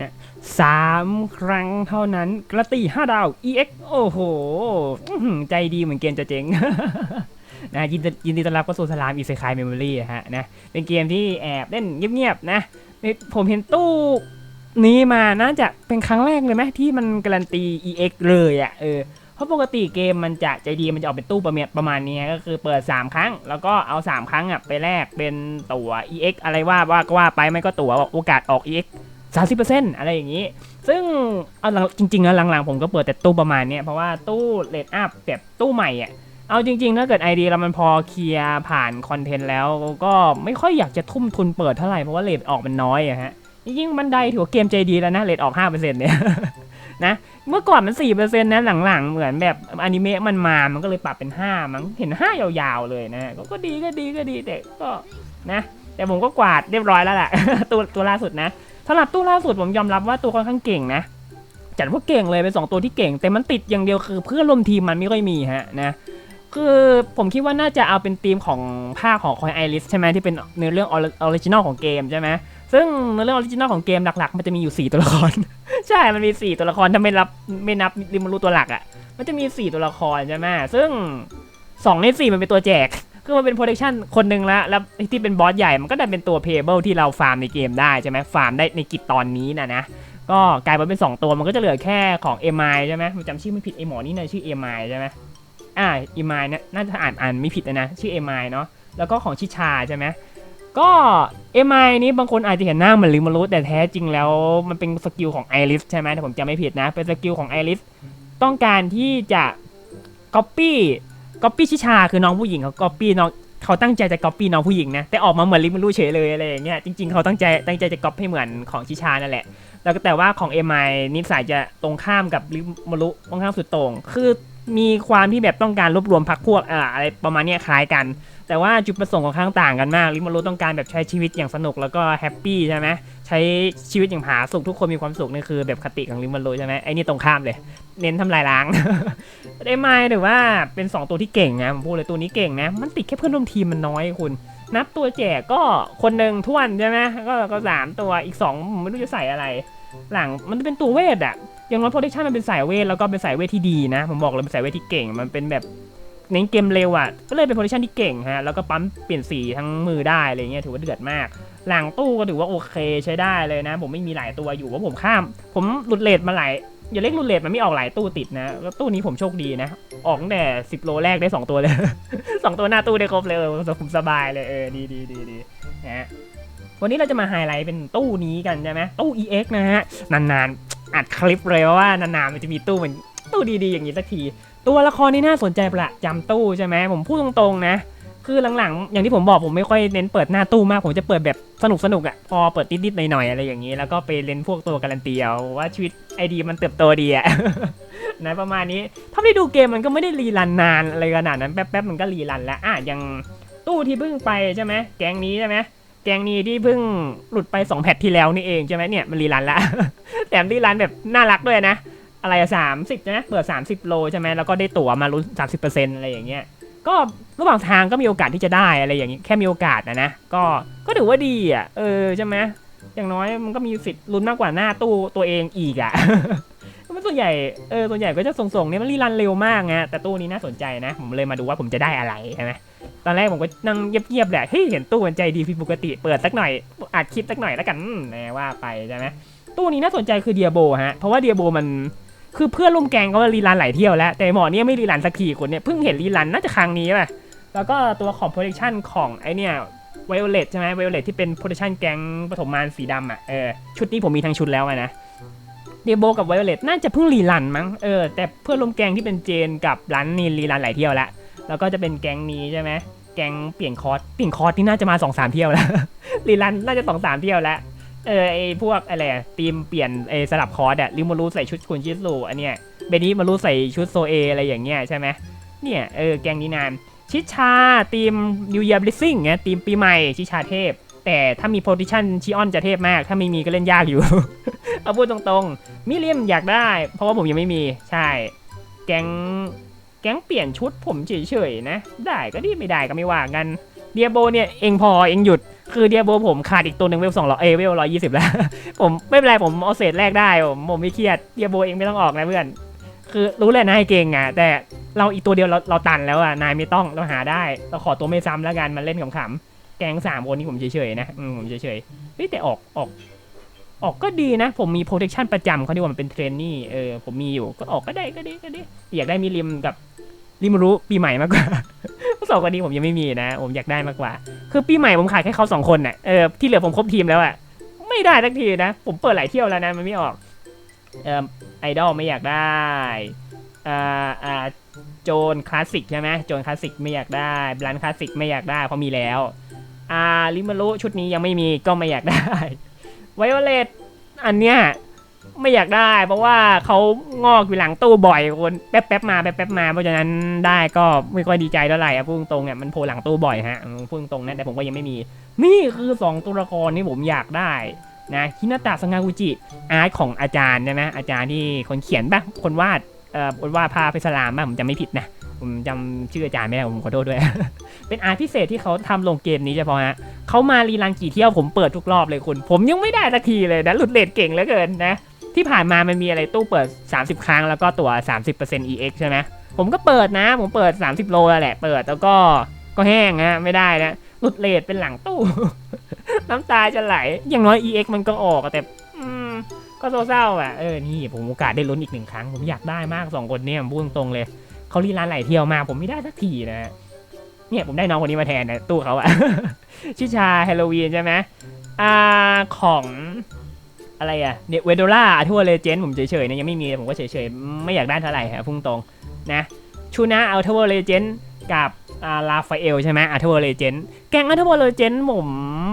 นะสามครั้งเท่านั้นกระตีห้าดาว EX โอ้โห ใจดีเหมือนเกมจะเจ๊งนะยินดียินดีต้อนรับเข้าสู่สลามอีเซคายเมมโมรี่ฮะนะเป็นเกมที่แอบเล่นเงียบๆนะผมเห็นตู้นี้มาน่าจะเป็นครั้งแรกเลยไหมที่มันการันตี EX เลยอะ่ะเออเพราะปกติเกมมันจะใจดีมันจะออกเป็นตู้ประมาณประมาณนี้ก็คือเปิด 3 ครั้ง แล้วก็เอา 3 ครั้งอะไปแลกเป็นตั๋ว EX อะไรว่าว่าก็ว่าไปไม่ก็ตั๋วโอกาสออก EX 30%อะไรอย่างนี้ ซึ่งเอาจังจริงๆแล้วหลังๆ ผมก็เปิดแต่ตู้ประมาณนี้เพราะว่าตู้เลดอัพแบบตู้ใหม่อะเอาจริงๆถ้าเกิดไอเดียเรามันพอเคลียร์ผ่านคอนเทนต์แล้วก็ไม่ค่อยอยากจะทุ่มทุนเปิดเท่าไหร่เพราะว่าเลทออกมันน้อยอะฮะจริงๆบันไดถือว่าเกมใจดีแล้วนะเลทออก 5%เนี่ยนะเมื่อก่อนมัน 4%นะหลังๆ เหมือนแบบอนิเมะมันมามันก็เลยปรับเป็น 5 มันเห็น 5 ยาวๆเลยนะกก็ดีก็ดีก็ดีแต่ก็นะ แต่ผมก็กวาดเรียบร้อยแล้วแหละตัวตัวล่าสุดนะ สำหรับตู้ล่าสุดผมยอมรับว่าตัวค่อนข้างเก่งนะจัดว่าเก่งเลยเป็นสองตัวที่เก่ง แต่มันติดอย่างเดียวคือเพื่อนร่วมทีมมันไม่ค่อยมีฮะนะคือผมคิดว่าน่าจะเอาเป็นธีมของภาคของคอยไอริสใช่ไหมที่เป็นเนื้อเรื่องออริจินอลของเกมใช่ไหมซึ่งเนื้อเรื่องออริจินอลของเกมหลักๆ มันจะมีอยู่ 4 ตัวละคร ใช่มันมี 4 ตัวละครถ้าไม่รับไม่นับริมารูตัวหลักอะ่ะมันจะมี 4 ตัวละครใช่ไหมซึ่ง2ใน4มันเป็นตัวแจก คือมันเป็น protection คนหนึ่งละแล้วที่เป็นบอสใหญ่มันก็ได้เป็นตัว payable ที่เราฟาร์มในเกมได้ใช่ไหมฟาร์มได้ในกิจตอนนี้นะนะก็กลายมาเป็น 2 ตัวมันก็จะเหลือแค่ของ m i ใช่ไหมจำชื่อไม่ผิดไอหมอนี่นะชื่อ m i ใช่ไหมอ่าเอมายเนี่ยน่าจะอ่านอ่านไม่ผิดนะนะชื่อเอมายเนาะแล้วก็ของชิชาใช่ไหมก็เอมายนี้บางคนอาจจะเห็นหน้าเหมือนลิมารุแต่แท้จริงแล้วมันเป็นสกิลของไอริสใช่ไหมถ้าผมจำไม่ผิดนะเป็นสกิลของไอริสต้องการที่จะก๊อปปี้ ก๊อปปี้ชิชาคือน้องผู้หญิงเขาก๊อปปี้น้องเขาตั้งใจจะก๊อปปี้น้องผู้หญิงนะแต่ออกมาเหมือนลิมารุเฉยเลยอะไรอย่างเงี้ยจริงๆเขาตั้งใจตั้งใจจะก๊อปให้เหมือนของชิชานั่นแหละ แล้วก็แต่ว่าของเอมายนิสัยจะตรงข้ามกับลิมารุตรงข้ามสุดโต่งคือมีความที่แบบต้องการรวบรวมพักพวกอ่าอะไรประมาณเนี้ยคล้ายกัน แต่ว่าจุดประสงค์ของข้างต่างกันมาก ลิมารุต้องการแบบใช้ชีวิตอย่างสนุกแล้วก็แฮปปี้ใช่ไหมใช้ชีวิตอย่างผาสุกทุกคนมีความสุขนี่คือแบบคติของลิมารุใช่ไหมไอ้นี่ตรงข้ามเลย เน้นทำลายล้างได้ไหมหรือว่าเป็น 2 ตัวที่เก่งนะผมพูดเลยตัวนี้เก่งนะ มันติดแค่เพื่อนร่วมทีมมันน้อยคุณ นับตัวแจกก็คนหนึ่งท้วนใช่ไหมก็ก็สามตัวอีกสองผมไม่รู้จะใส่อะไร หลังมันเป็นตัวเวทอะอย่างน้อยโปรดักชันมันเป็นสายเวทแล้วก็เป็นสายเวทที่ดีนะผมบอกเลยเป็นสายเวทที่เก่งมันเป็นแบบ เน้นเกมเร็วอะ ก็เลยเป็นโปรดักชันที่เก่งฮะ แล้วก็ปั๊มเปลี่ยนสีทั้งมือได้อะไรเงี้ยถือว่าเดือดมาก หลังตู้ก็ถือว่าโอเคใช้ได้เลยนะ ผมไม่มีหลายตัวอยู่ว่าผมข้าม ผมหลุดเลทมาหลายอย่าเล็กหลุดเลทมันไม่ออกหลายตู้ติดนะ แล้วตู้นี้ผมโชคดีนะ ออกแต่สิบโลแรกได้สองตัวเลยสองตัวหน้าตู้ได้ครบเลยเออผมสบายเลยเออดีดีดีดีนะฮะวันนี้เราจะมาไฮไลท์เป็นตู้นี้กันใช่ไหมตู้ EX นะฮะ นานๆอัดคลิปเลยว่านานๆมันจะมีตู้เหมือนตู้ดีๆอย่างนี้สักที ตัวละครนี่น่าสนใจประจำตู้ใช่ไหมผมพูดตรงๆนะ คือหลังๆ อย่างที่ผมบอกผมไม่ค่อยเน้นเปิดหน้าตู้มาก ผมจะเปิดแบบสนุกสนุกๆอะพอเปิดนิดๆหน่อยๆอะไรอย่างนี้ แล้วก็ไปเล่นพวกตัวการันตีเอาว่าชีวิตไอดีมันเติบโตดีอะนะประมาณนี้ถ้าไม่ดูเกมมันก็ไม่ได้รีรันนานอะไรขนาดนั้นแป๊บๆมันก็รีรันแล้วอะย่างตู้ที่เพิ่งไปใช่ไหมแกงนี้ใช่ไหมแกงนี้ที่เพิ่งหลุดไปสองแพทที่แล้วนี่เองใช่ไหมเนี่ยมันรีรันละแถมที่ร้านแบบน่ารักด้วยนะ อะไรสามสิบใช่ไหมเปิด30โลใช่ไหมแล้วก็ได้ตั๋วมาลุ้น30%อร์เซ็นต์อะไรอย่างเงี้ยก็ระหว่างทางก็มีโอกาสที่จะได้อะไรอย่างงี้แค่มีโอกาสนะนะก็ก็ถือว่าดีอะเออใช่ไหมอย่างน้อยมันก็มีสิทธิ์ลุ้นมากกว่าหน้าตู้ตัวเองอีกอะมันส่วนใหญ่เออส่วนใหญ่ก็จะส่งๆเนี่ยมันรีรันเร็วมากไงแต่ตู้นี้น่าสนใจนะผมเลยมาดูว่าผมจะได้อะไรใช่ไหมตอนแรกผมก็นั่งเงียบๆแหละเฮ้ยเห็นตู้มันใจดีผิดปกติเปิดสักหน่อยอัดคลิปสักหน่อยแล้วกันแหมว่าไปใช่ไหมตู้นี้น่าสนใจคือเดียโบฮะเพราะว่าเดียโบมัน คือเพื่อนร่วมแกงก็รีรันหลายเที่ยวแล้ว แต่หมอเนี่ยไม่รีรันสักทีคนเนี่ยเพิ่งเห็นรีรันน่าจะครั้งนี้ป่ะแล้วก็ตัวของ protection ของไอเนี่ยไวโอเลตใช่ไหมไวโอเลตที่เป็น protection แกงปฐมมารสีดำอะเออชุดนี้ผมมีทั้งชุดแล้วนะเดโบกับไวโอเลตน่าจะเพิ่งรีรันมั้งเออแต่เพื่อนร่วมแกงที่เป็นเจนกับรันนี่รีรันหลายเที่ยวแล้วแล้วก็จะเป็นแกงนี้ใช่ไหมแกงเปลี่ยนคอร์สเปลี่ยนคอร์สที่น่าจะมา2อสามเที่ยวแล้วรีรันน่าจะสองสามเที่ยวแล้ว เออไอพวกอะไรทีมเปลี่ยนไอสลับคอร์สอะริมารูใส่ชุดคุณชิสุอันเนี้ยเบนี้มารูใส่ชุดโซเออะไรอย่างเงี้ยใช่ไหมเนี่ยเออแกงนี้นานชิชาทีม New Year Blessing เงี้ยทีมปีใหม่ชิชาเทพ แต่ถ้ามีโพซิชันชิออนจะเทพมาก ถ้าไม่มีก็เล่นยากอยู่ เอาพูดตรงๆ มิเลียมอยากได้ เพราะว่าผมยังไม่มีใช่ แกงแกงเปลี่ยนชุดผมเฉยๆนะ ได้ก็ดีไม่ได้ก็ไม่ว่ากัน เดียโบเนี่ยเองพอเองหยุดคือเดียโบผมขาดอีกตัวหนึ่งเวลสองร้อยเอเวลร้อยยี่สิบแล้ว ผมไม่เป็นไรผมเอาเศษแรกได้ผมผมไม่เครียดเดียโบเองไม่ต้องออกนะเพื่อน คือรู้แหละนายเก่งอะแต่เราอีกตัวเดียวเราเราตันแล้วอะนายไม่ต้องเราหาได้ เราขอตัวไม่ซ้ำแล้วกันมาเล่นขำๆแกงสามคนนี้ผมเฉยๆนะอืมผมเฉยๆเฮ้ยแต่ออกออก ออกก็ดีนะ ผมมี protection ประจำเขาเรียกว่ามันเป็นเทรนนี่เออผมมีอยู่ก็ออกก็ได้ก็ดีก็ดีอยากได้มีริมกับ ริมรู้ปีใหม่มากกว่าสองคนนี้ผมยังไม่มีนะ ผมอยากได้มากกว่า คือปีใหม่ผมขายแค่เขาสองคนน่ะเออที่เหลือผมครบทีมแล้วอะไม่ได้สักทีนะ ผมเปิดหลายเที่ยวแล้วนะมันไม่ออกเอ่อไอดอลไม่อยากได้อ่าอ่าโจนคลาสสิกใช่ไหมโจนคลาสสิกไม่อยากได้บลันคลาสสิกไม่อยากได้เพราะมีแล้วอ่าลิมารุชุดนี้ยังไม่มีก็ไม่อยากได้ไวโอเลตอันเนี้ย ไม่อยากได้ เพราะว่าเขางอกอยู่หลังตู้บ่อยคนแป๊บแป๊บมาแป๊บแป๊บมาเพราะฉะนั้นได้ก็ไม่ค่อยดีใจเท่าไหร่อะพูดตรงเนี่ยมันโผล่หลังตู้บ่อยฮะพูดตรงนะแต่ผมก็ยังไม่มี นี่คือสองตัวละครที่ผมอยากได้นะฮินาตะสงากุจิอาร์ตของอาจารย์ใช่ไหมอาจารย์ที่คนเขียนป่ะคนวาดเอ่อคนวาดภาพเพชรสลามป่ะผมจำไม่ผิดนะผมจำชื่ออาจารย์ไม่ได้ผมขอโทษด้วย เป็นอาร์ตพิเศษที่เขาทำลงเกมนี้เฉพาะฮะเขามารีรันกี่เที่ยวผมเปิดทุกรอบเลยคุณ ผมยังไม่ได้สักทีเลยนะหลุดเลทเก่งเหลือเกินนะ ที่ผ่านมามันมีอะไรตู้เปิด 30 ครั้งแล้วก็ตัว 30% EX ใช่ไหมผมก็เปิดนะ ผมเปิด 30 โลแล้วแหละ เปิดแล้วก็ก็แห้งนะไม่ได้นะหลุดเลทเป็นหลังตู้ น้ำตาจะไหล อย่างน้อย EX มันก็ออกแต่ก็เศร้าๆอะเออนี่ผมโอกาสได้ลุ้นอีกหนึ่งครั้ง ผมอยากได้มากสองคนเนี่ยพูดตรงๆเลยเขารีรันหลายเที่ยวมา ผมไม่ได้สักทีนะเนี่ยผมได้น้องคนนี้มาแทนนะตู้เขาอะชิชาฮาโลวีนใช่ไหมอ่าของ อะไรอะเนี่ยเวโดล่าทั่วเลเจนด์ผมเฉยๆนะยังไม่มีผมก็เฉยๆ ไม่อยากได้เท่าไหร่ฮะพุ่งตรงนะชูน่าอัลทัวเลเจนด์กับลาฟาเอลใช่ไหมอัลทัวเลเจนด์แกงอัลทัวเลเจนด์ผม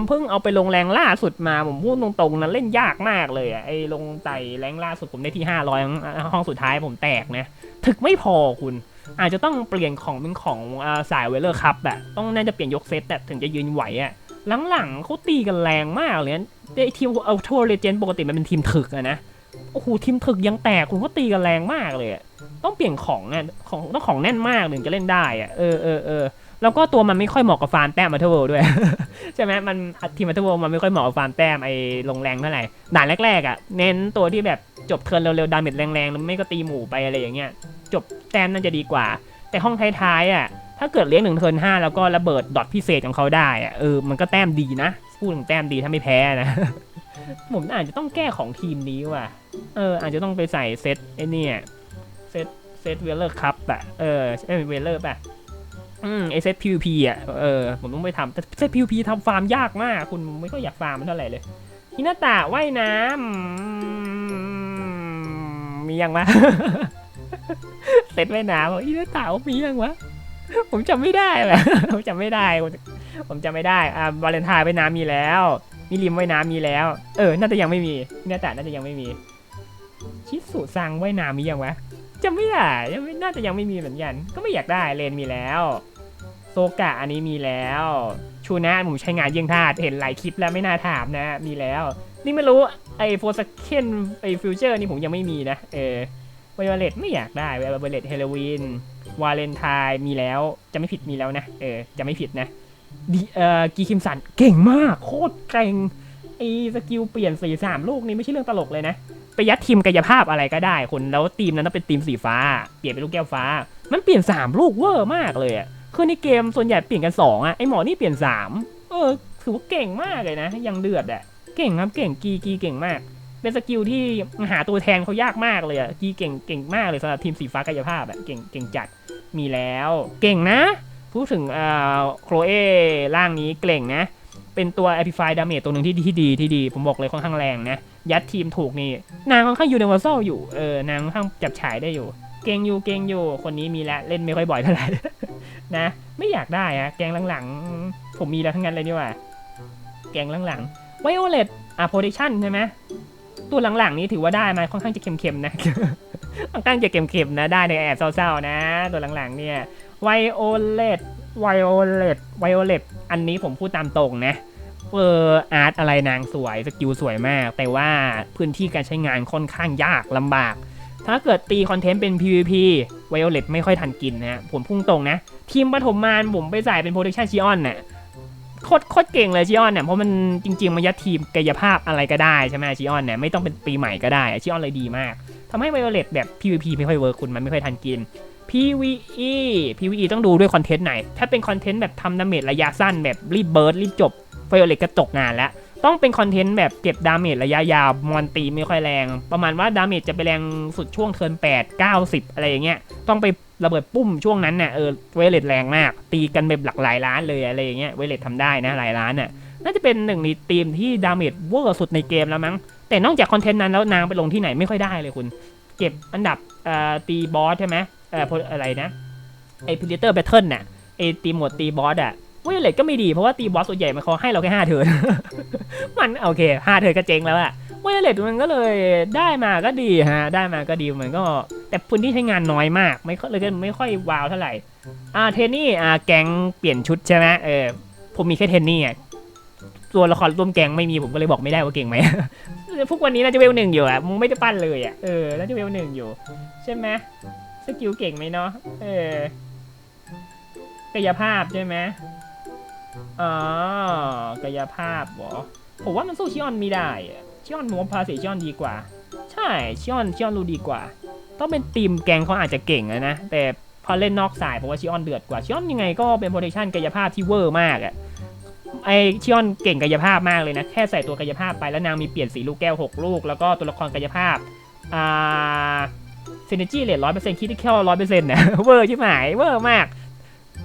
เพิ่งเอาไปลงแรงล่าสุดมา ผมพูดตรงๆนะเล่นยากมากเลยอะไอ้ลงไต่แรงล่าสุดผมได้ที่ 500 ห้องสุดท้ายผมแตกนะ ถึกไม่พอคุณ อาจจะต้องเปลี่ยนของเป็นของอสายเวเลอร์คัพอะต้องน่าจะเปลี่ยนยกเซตอะถึงจะยืนไหวอะหลังๆเขาตีกันแรงมากเลย ไอทีมเอาทัวร์เลเจนปกติมันเป็นทีมถึกอะนะ โอ้โหทีมถึกยังแตกคุณเขาตีกันแรงมากเลยต้องเปลี่ยนของอะของต้องของแน่นมากถึงจะเล่นได้อะเออเออเออแล้วก็ตัวมันไม่ค่อยเหมาะกับฟาร์มแต้มมาเทอร์เวลด้วย ใช่ไหมมันทีมมาเทอร์เวลมันไม่ค่อยเหมาะกับฟาร์มแต้มไอ้ลงแรงเท่าไหร่ด่านแรกๆอะเน้นตัวที่แบบจบเทิร์นเร็วๆดาเมจแรงๆแล้วไม่ก็ตีหมู่ไปอะไรอย่างเงี้ยจบแต้มน่าจะดีกว่า แต่ห้องท้ายๆอะถ้าเกิดเลี้ยงหนึ่งเทิร์นห้าแล้วก็ระเบิดดอทพิเศษของเขาได้อะเออมันก็แต้มดีนะ พูดถึงแต้มดีถ้าไม่แพ้นะ ผมอาจจะต้องแก้ของทีมนี้ว่ะ เออ อาจจะต้องไปใส่เซตไอ้เนี่ยเซตเซตเวลเลอร์คัพอะเออเวลเลอร์ป่ะอืมไอเซต PVP อะ เออ ผมต้องไปทำแต่เซต PVP ทำฟาร์มยากมาก คุณไม่ค่อยอยากฟาร์มมันเท่าไหร่เลยฮินาตะว่ายน้ำมียังวะเซตว่ายน้ำอกฮินาตะว่ามียังวะผมจำไม่ได้แหละผมจำไม่ได้ ผมจำไม่ได้ อ่าวาเลนไทน์ไว่ายน้ำมีแล้ว มีริมไว่ายน้ำมีแล้ว เออ น่าจะยังไม่มีฮินาตะน่าจะยังไม่มี ชิสุซังไว่ายน้ำมียังวะจำไม่ได้ยังไม่น่าจะยังไม่มีเหมือนกัน ก็ไม่อยากได้ เลนมีแล้ว โซกะอันนี้มีแล้ว ชูนะผมใช้งานเยี่ยงทาสเห็นหลายคลิปแล้วไม่น่าถามนะ มีแล้ว นี่ไม่รู้ไอโฟสเคนไอฟิวเจอร์นี่ผมยังไม่มีนะ เออไวโอเลตไม่อยากได้ไวโอเลตเฮโลวีนวาเลนไทน์มีแล้ว จะไม่ผิดมีแล้วนะ เออ จะไม่ผิดนะ ดีเอ่อกีคิมสันเก่งมาก โคตรเก่งไอ้สกิลเปลี่ยนสีสามลูกนี่ไม่ใช่เรื่องตลกเลยนะ ไปยัดทีมกายภาพอะไรก็ได้คนแล้วทีมนั้นต้องเป็นทีมสีฟ้า เปลี่ยนเป็นลูกแก้วฟ้า มันเปลี่ยนสามลูกเวอร์มากเลยอะคือในเกมส่วนใหญ่เปลี่ยนกันสองอะไอหมอนี่เปลี่ยนสามเออถือว่าเก่งมากเลยนะ ยังเดือดอะเก่งครับเก่งกีกีเก่งมาก เป็นสกิลที่หาตัวแทนเขายากมากเลยอะกีเก่งเก่งมากเลยสำหรับทีมสีฟ้ากายภาพอะเก่งเก่งจัดมีแล้ว เก่งนะ พูดถึงโครเอร่างนี้เก่งนะ เป็นตัว Amplify Damage ตัวหนึ่งที่ดีที่ดีที่ดี ผมบอกเลยค่อนข้างแรงนะ ยัดทีมถูกนี่ นางค่อนข้างยูนิเวอร์แซลอยู่ เออนางค่อนข้างจับฉายได้อยู่ เก่งอยู่เก่งอยู่ คนนี้มีแล้วเล่นไม่ค่อยบ่อยเท่าไหร่นะ ไม่อยากได้อะแกงหลังๆ ผมมีแล้วทั้งนั้นเลยนี่ว่า แกงหลังๆไวโอเลตอะโพดิชันใช่ไหมตัวหลังๆนี้ถือว่าได้มาค่อนข้างจะเค็มๆนะ ค่อนข้างจะเค็มๆนะ ได้ในแอบเศร้าๆนะ ตัวหลังๆเนี่ย ไวโอเลตไวโอเลตไวโอเลตอันนี้ผมพูดตามตรงนะเอออาร์ตอะไรนางสวยสกิลสวยมาก แต่ว่าพื้นที่การใช้งานค่อนข้างยากลำบาก ถ้าเกิดตีคอนเทนต์เป็น PVP ไวโอเลตไม่ค่อยทันกินนะผมพุ่งตรงนะ ทีมปฐมมารผมไปใส่เป็น Protection ชิออนน่ะโคตรโคตรเก่งเลยชิออนเนี่ยเพราะมันจริง ๆ มันยัดทีมกายภาพอะไรก็ได้ใช่ไหมชิออนเนี่ยไม่ต้องเป็นปีใหม่ก็ได้ชิออนเลยดีมากทำให้ไวโอเลตแบบ PVP ไม่ค่อยเวิร์คคุณมันไม่ค่อยทันกิน PVE PVE ต้องดูด้วยคอนเทนต์ไหน ถ้าเป็นคอนเทนต์แบบทำดาเมจระยะสั้นแบบรีบเบิร์ดรีบจบไวโอเลตก็ตกงานแล้ว ต้องเป็นคอนเทนต์แบบเก็บดาเมจระยะยาวมอนตีไม่ค่อยแรง ประมาณว่าดาเมจจะไปแรงสุดช่วงเทิร์น8 90 อะไรอย่างเงี้ย ต้องไประเบิดปุ้มช่วงนั้นน่ะเออเวเลตแรงมาก ตีกันแบบหลักหลายล้านเลยอะไรอย่างเงี้ยเวเลตทำได้นะหลายล้านน่ะน่าจะเป็นหนึ่งในทีมที่ดาเมจเวอร์สุดในเกมแล้วมั้ง แต่นอกจากคอนเทนต์นั้นแล้วนางไปลงที่ไหนไม่ค่อยได้เลยคุณ เก็บอันดับตีบอสใช่ไหม เอ่ออะไรนะไอพิเตอร์แบทเทิลน่ะไอตีหมวดตีบอสอะเวเลตก็ไม่ดีเพราะว่าตีบอสส่วนใหญ่มันเขาให้เราแค่ห้าเทิร์นมันโอเคห้าเทิร์นก็เจ๊งแล้วอะเวเลตมันก็เลยได้มาก็ดีฮะได้มาก็ดีมันก็ แต่พื้นที่ใช้งานน้อยมาก ไม่ค่อยเลยก็ไม่ค่อยวาวเท่าไหร่อ่าเทนนี่อ่าแก๊งเปลี่ยนชุดใช่ไหมเออผมมีแค่เทนนี่อะตัวละครร่วมแก๊งไม่มีผมก็เลยบอกไม่ได้ว่าเก่งไหมพวกวันนี้น่าจะเวลหนึ่งอยู่อะมึงไม่ได้ปั้นเลยอะเออน่าจะเวลหนึ่งอยู่ ใช่ไหม สกิลเก่งไหมเนาะเออกายภาพใช่ไหมอ๋อกายภาพหรอผมว่ามันสู้ชิออนไม่ได้ชิออนผมว่าภาษีชิออนดีกว่า ใช่ชิออนชิออนรู้ดีกว่า ต้องเป็นทีมแกงเขาอาจจะเก่งอะนะแต่พอเล่นนอกสายผมว่าชิออนเดือดกว่าชิออนยังไงก็เป็นโปรเทคชั่นกายภาพที่เวอร์มากอะไอชิออนเก่งกายภาพมากเลยนะ แค่ใส่ตัวกายภาพไปแล้วนางมีเปลี่ยนสีลูกแก้ว 6 ลูก แล้วก็ตัวละครกายภาพ อ่า เซนจีเลทร้อยเปอร์เซ็นต์คิดที่แค่ร้อยเปอร์เซ็นต์นะเวอร์ใช่ไหมเวอร์มาก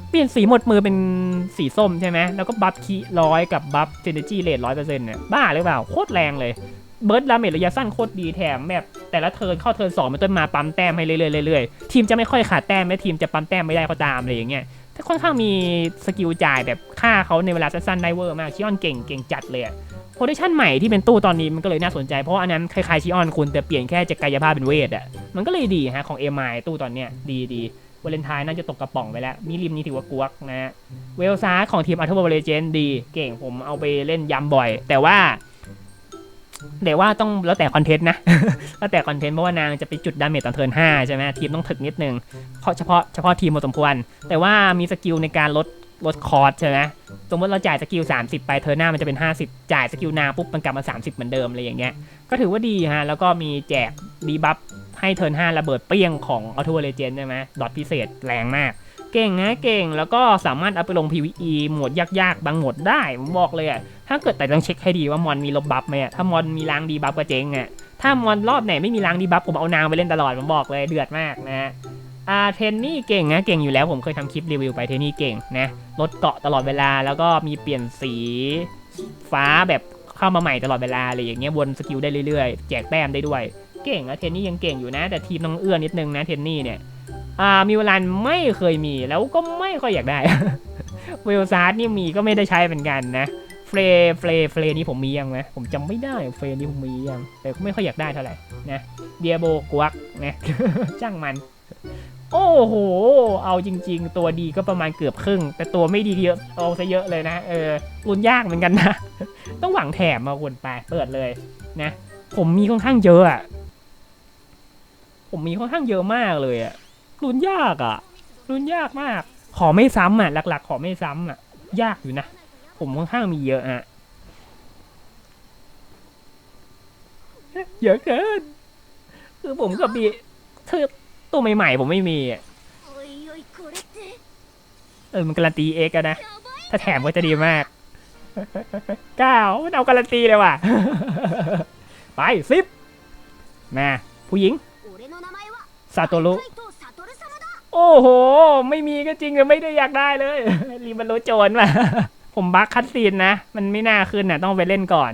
เปลี่ยนสีหมดมือเป็นสีส้มใช่ไหมแล้วก็บัฟคีร้อยกับบัฟเซนจีเลทร้อยเปอร์เซ็นต์เนี่ยบ้าหรือเปล่าโคตรแรงเลยเบิร์ดดาเมจระยะสั้นโคตรดีแถมแบบแต่ละเทิร์นเข้าเทิร์นสองมันต้นมาปั๊มแต้มให้เรื่อยๆเรื่อยๆทีมจะไม่ค่อยขาดแต้มแม้ทีมจะปั๊มแต้มไม่ได้ก็ตามอะไรอย่างเงี้ยถ้าค่อนข้างมีสกิลจ่ายแบบฆ่าเขาในเวลาสั้นๆได้เวอร์มากชิออนเก่งเก่งจัดเลย โพซิชันใหม่ที่เป็นตู้ตอนนี้มันก็เลยน่าสนใจเพราะาอันนั้นคล้ายๆชิออนคุณแต่เปลี่ยนแค่จากกายภาพเป็นเวทอะมันก็เลยดีฮะของเอ็มไตู้ตอนเนี้ยดีดีวาเลนไทน์น่าจะตกกระป๋องไปแล้วมีริมนี้ถือว่ากวกนะฮะ เวลซาของทีมอัลเทอร์เบลเจนดีเก่งผมเอาไปเล่นย้ำบ่อย แต่ว่าเดี๋ยวว่าต้องแล้วแต่คอนเทนต์นะ แล้วแต่คอนเทนต์เพราะว่านางจะไปจุดดาเมจตอนเทิร์น5ใช่ไหมทีมต้องถึกนิดนึงเพราะเฉพาะเฉพาะทีมพอสมควร แต่ว่ามีสกิลในการลด ลดคอร์สใช่ไหมสมมติเราจ่ายสกิล 30 ไปเทิร์หน้ามันจะเป็น 50 จ่ายสกิลนางปุ๊บมันกลับมา 30 เหมือนเดิมอะไรอย่างเงี้ย ก็ถือว่าดีฮะ แล้วก็มีแจกดีบัฟให้เทิร์น5ระเบิดเปรี้ยงของอัลทูเลเจนใช่ไหมดอทพิเศษแรงมาก เก่งนะเก่งแล้วก็สามารถเอาไปลง PVE หมวดยากๆ บางหมวดได้ผมบอกเลยอะถ้าเกิดแต่ต้องเช็คให้ดีว่ามอนมีลบบัฟไหมถ้ามอนมีล้างดีบัฟก็เจ๊งอะถ้ามอนรอบไหนไม่มีล้างดีบัฟผมเอานางไปเล่นตลอดผมบอกเลยเดือดมากนะ อ่าเทนนี่เก่งนะเก่งอยู่แล้วผมเคยทำคลิปรีวิวไปเทนนี่เก่งนะลดเกาะตลอดเวลาแล้วก็มีเปลี่ยนสีฟ้าแบบเข้ามาใหม่ตลอดเวลาอะไรอย่างเงี้ยวนสกิลได้เรื่อยๆ แจกแต้มได้ด้วย เก่งนะเทนนี่ยังเก่งอยู่นะ แต่ทีมต้องเอื้อนิดนึงนะเทนนี่เนี่ยอ่ามิวลันไม่เคยมีแล้วก็ไม่ค่อยอยากได้เวลซาร์ดนี่มีก็ไม่ได้ใช้เหมือนกันนะเฟรเฟรเฟรนี้ผมมียังไหมผมจำไม่ได้เฟรนี้ผมมียังแต่ก็ไม่ค่อยอยากได้เท่าไหร่นะเดียโบกวักนะจ้างมัน โอ้โห เอาจริง ๆ ตัวดีก็ประมาณเกือบครึ่ง แต่ตัวไม่ดีเยอะเอาซะเยอะเลยนะเออรุนยากเหมือนกันนะ ต้องหวังแถมมาคุณไปเปิดเลยนะ ผมมีค่อนข้างเยอะอะผมมีค่อนข้างเยอะมากเลยอะลุ้นยากอะลุ้นยากมาก ขอไม่ซ้ำอะหลัก ๆ ขอไม่ซ้ำอะยากอยู่นะ ผมค่อนข้างมีเยอะอะเยอะเกิน คือผมกับบีเธอ ตัวใหม่ๆผมไม่มีเออมันการันตีเอ็กนะ ถ้าแถมก็จะดีมากเก้ามัเอาการันตีเลยว่ะ ไปสิบมาผู้หญิงซาโตรุโอ้โห ไม่มีก็จริงแต่ไม่ได้อยากได้เลยรีมันโลโจนว่ะผมบักคัดซีนนะ มันไม่น่าขึ้นนะต้องไปเล่นก่อน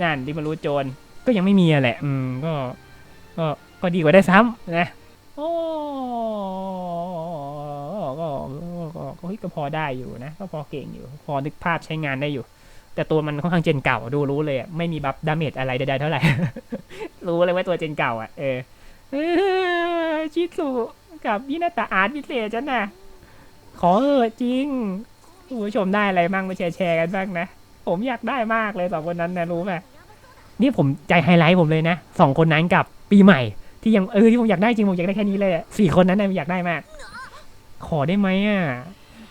นั่นรีมันโลโจนก็ยังไม่มีอะแหละ อืมก็ ก็ ก็ดีกว่าได้ซ้ำนะโอ้ก็ก็ก็พอได้อยู่นะ ก็พอเก่งอยู่ พอนึกภาพใช้งานได้อยู่ แต่ตัวมันค่อนข้างเจนเก่าดูรู้เลยไม่มีบัฟดาเมจอะไรใดๆเท่าไหร่ รู้เลยว่าตัวเจนเก่าอะ เออชิสุกับพี่นาตาอาร์ตพิเศษจันนะขอเออจริงคุณผู้ชมได้อะไรบ้างมาแชร์แชร์กันบ้างนะ ผมอยากได้มากเลยสองคนนั้นนะรู้ไหมนี่ผมใจไฮไลท์ผมเลยนะสองคนนั้นกับปีใหม่ ที่ยังเออที่ผมอยากได้จริงผมอยากได้แค่นี้เลยสี่คนนั้นนะอยากได้มาก ขอได้ไหมอะ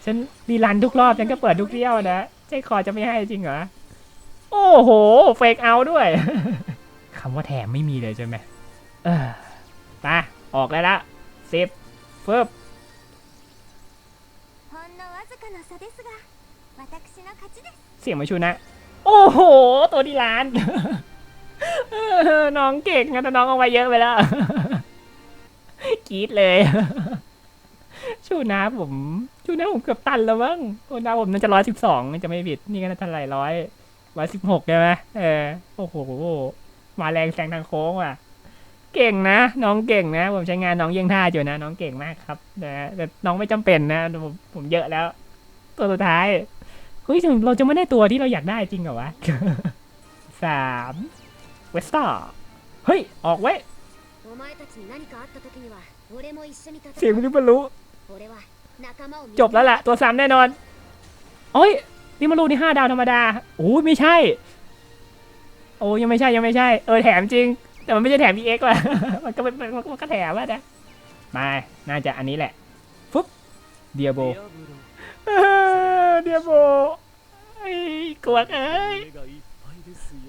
ฉันดีรันทุกรอบฉันก็เปิดทุกเที่ยวนะใช่ขอจะไม่ให้จริงเหรอโอ้โหเฟกเอาด้วยคำว่าแถมไม่มีเลยใช่ไหมเออไปออกเลยละสิบเฟิบเสียงมาชูนะ โอ้โห ตัวดีลัน น้องเก่งนะแต่น้องเอาไว้เยอะไปแล้วกรีดเลย ชูนะผม ชูนะผมเกือบตันแล้วมั้งชูนะผมน่าจะร้อยสิบสองจะไม่ผิด นี่ก็น่าจะไหรร้อยร้อยสิบหกใช่ไหมเออโอ้โหมาแรงแซงทางโค้งว่ะ เก่งนะ น้องเก่งนะ ผมใช้งานน้องเยี่ยงท่าอยู่นะ น้องเก่งมากครับนะแต่น้องไม่จำเป็นนะผมผมเยอะแล้ว ตัวสุดท้ายเฮ้ยเราจะไม่ได้ตัวที่เราอยากได้จริงเหรอวะสาม เวสต้า เฮ้ย ออกเว้ยเสียงนี่มันรู้จบแล้วแหละตัวสามแน่นอนโอ้ยนี่มันรู้นี่ห้าดาวธรรมดาโอ้ยไม่ใช่ โอ้ยังไม่ใช่ยังไม่ใช่ เออแถมจริง แต่มันไม่ใช่แถม EX ว่ะมันก็เป็นมันก็แถมว่ะนะมาน่าจะอันนี้แหละฟุ๊บเดียโบเดียโบไอ้กวกเอ้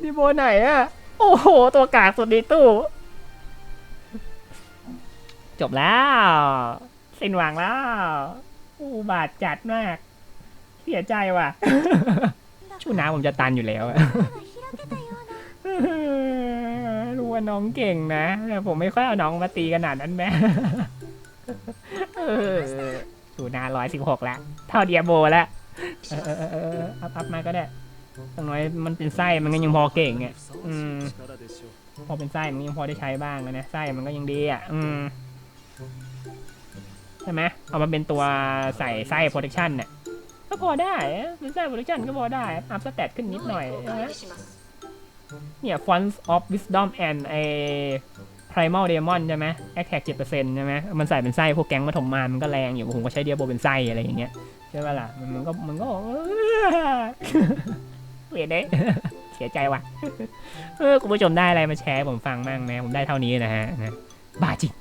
เดียโบไหนอะ โอ้โห ตัวกากสุดดีตู้ จบแล้ว สิ้นหวังแล้ว อู้บาดจัดมาก เสียใจว่ะ ชู้น้าผมจะตันอยู่แล้วรู้ว่าน้องเก่งนะแต่ผมไม่ค่อยเอาน้องมาตีขนาดนั้นแม่สูนาร้อยสิบหกแล้ว เท่าเดียโบแล้วอัพอัพมาก็ได้ อย่างน้อยมันเป็นไส้มันก็ยังพอเก่งอะอืม พอเป็นไส้มันยังพอได้ใช้บ้างอะนะไส้มันก็ยังดีอะ อืมใช่ไหมเอามาเป็นตัวใส่ไส้ protection เนี่ยก็พอได้เป็นไส้ protection ก็พอได้อัพสเตตขึ้นนิดหน่อยนะเนี่ย Fonts of Wisdom and ไอ Primal Demon ใช่ไหม Attack 7%ใช่ไหมมันใส่เป็นไส้ พวกแก๊งมาถมมามันก็แรงอยู่ผมก็ใช้เดียโบเป็นไส้อะไรอย่างเงี้ยใช่ไหมล่ะ มันก็มันก็ เวียนเด้เสียใจว่ะเออคุณผู้ชมได้อะไรมาแชร์ผมฟังบ้างนะ ผมได้เท่านี้นะฮะนะบ้าจริง